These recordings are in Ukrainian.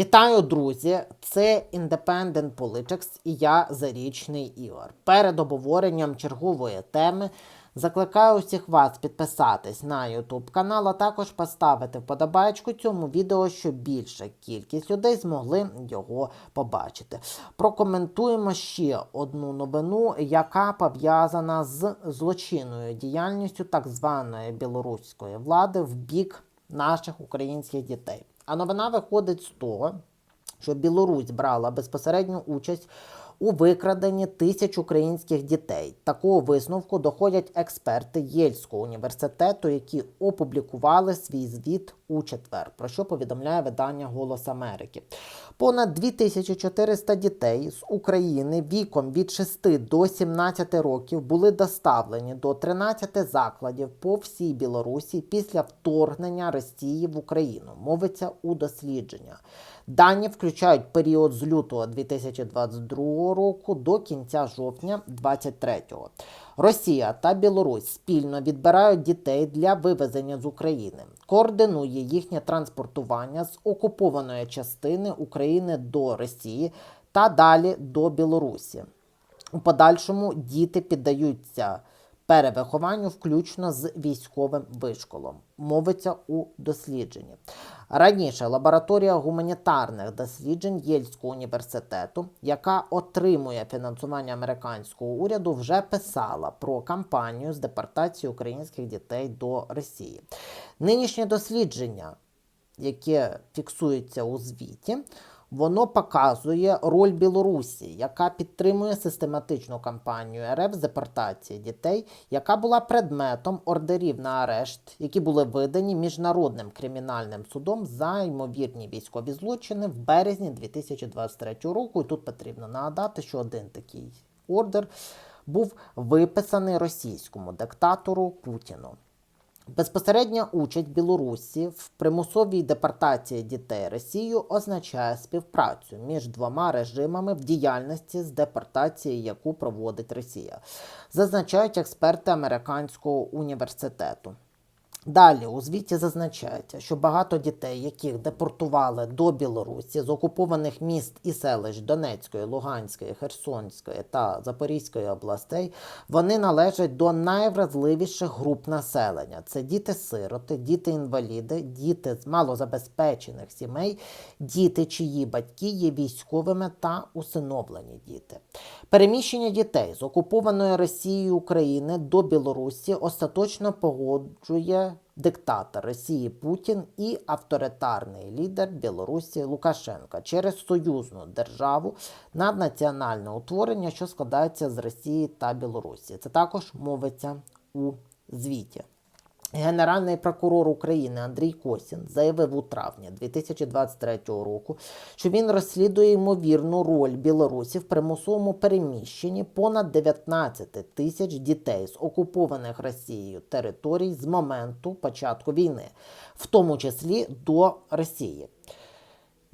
Вітаю, друзі! Це Independent Politics і я Зарічний Ігор. Перед обговоренням чергової теми закликаю усіх вас підписатись на YouTube канал, а також поставити вподобайку цьому відео, щоб більша кількість людей змогли його побачити. Прокоментуємо ще одну новину, яка пов'язана з злочинною діяльністю так званої білоруської влади в бік наших українських дітей. А новина виходить з того, що Білорусь брала безпосередню участь у викраденні тисяч українських дітей. Такого висновку доходять експерти Єльського університету, які опублікували свій звіт у четвер, про що повідомляє видання Голос Америки. Понад 2400 дітей з України віком від 6 до 17 років були доставлені до 13 закладів по всій Білорусі після вторгнення Росії в Україну. Мовиться у дослідження. Дані включають період з лютого 2022 року до кінця жовтня 2023. Росія та Білорусь спільно відбирають дітей для вивезення з України, координує їхнє транспортування з окупованої частини України до Росії та далі до Білорусі. У подальшому діти піддаються перевихованню, включно з військовим вишколом. Мовиться у дослідженні. Раніше лабораторія гуманітарних досліджень Єльського університету, яка отримує фінансування американського уряду, вже писала про кампанію з депортації українських дітей до Росії. Нинішнє дослідження, яке фіксується у звіті, Воно показує роль Білорусі, яка підтримує систематичну кампанію РФ з депортації дітей, яка була предметом ордерів на арешт, які були видані міжнародним кримінальним судом за ймовірні військові злочини в березні 2023 року. І тут потрібно нагадати, що один такий ордер був виписаний російському диктатору Путіну. Безпосередня участь Білорусі в примусовій депортації дітей Росією означає співпрацю між двома режимами в діяльності з депортації, яку проводить Росія, зазначають експерти американського університету. Далі у звіті зазначається, що багато дітей, яких депортували до Білорусі з окупованих міст і селищ Донецької, Луганської, Херсонської та Запорізької областей, вони належать до найвразливіших груп населення: це діти-сироти, діти-інваліди, діти з малозабезпечених сімей, діти, чиї батьки є військовими та усиновлені діти. Переміщення дітей з окупованої Росією України до Білорусі остаточно погоджує диктатор Росії Путін і авторитарний лідер Білорусі Лукашенка через союзну державу наднаціональне утворення, що складається з Росії та Білорусі. Це також мовиться у звіті. Генеральний прокурор України Андрій Косін заявив у травні 2023 року, що він розслідує ймовірну роль Білорусі в примусовому переміщенні понад 19 тисяч дітей з окупованих Росією територій з моменту початку війни, в тому числі до Росії.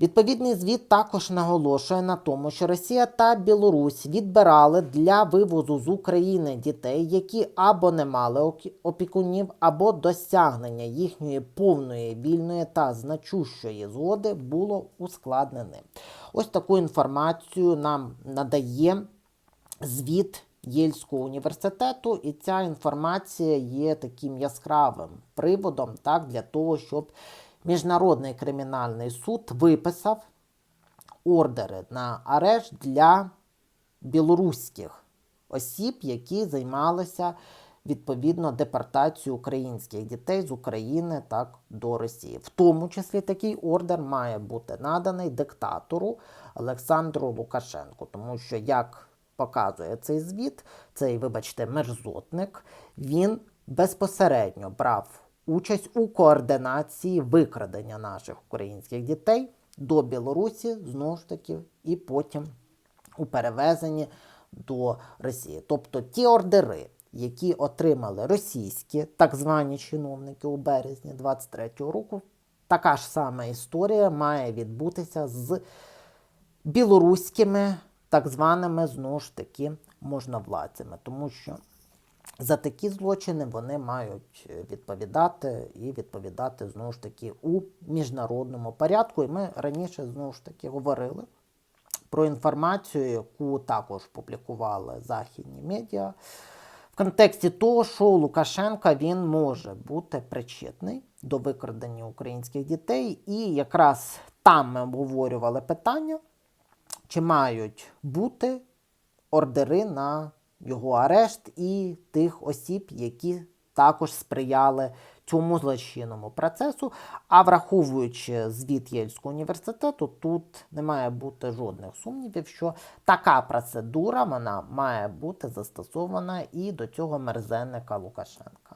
Відповідний звіт також наголошує на тому, що Росія та Білорусь відбирали для вивозу з України дітей, які або не мали опікунів, або досягнення їхньої повної вільної та значущої згоди було ускладнене. Ось таку інформацію нам надає звіт Єльського університету, і ця інформація є таким яскравим приводом так, для того, щоб Міжнародний кримінальний суд виписав ордери на арешт для білоруських осіб, які займалися відповідно депортацією українських дітей з України так до Росії. В тому числі такий ордер має бути наданий диктатору Олександру Лукашенку, тому що, як показує цей звіт, цей, вибачте, мерзотник, він безпосередньо брав участь у координації викрадення наших українських дітей до Білорусі, знову ж таки, і потім у перевезенні до Росії. Тобто ті ордери, які отримали російські так звані чиновники у березні 23-го року, така ж сама історія має відбутися з білоруськими так званими знову ж таки можновладцями, тому що за такі злочини вони мають е, відповідати і відповідати знову ж таки у міжнародному порядку. І ми раніше знову ж таки говорили про інформацію, яку також публікували західні медіа. В контексті того, що Лукашенка він може бути причетний до викрадення українських дітей, і якраз там ми обговорювали питання, чи мають бути ордери на його арешт і тих осіб, які також сприяли цьому злочинному процесу. А враховуючи звіт Єльського університету, тут не має бути жодних сумнівів, що така процедура вона має бути застосована і до цього мерзенника Лукашенка.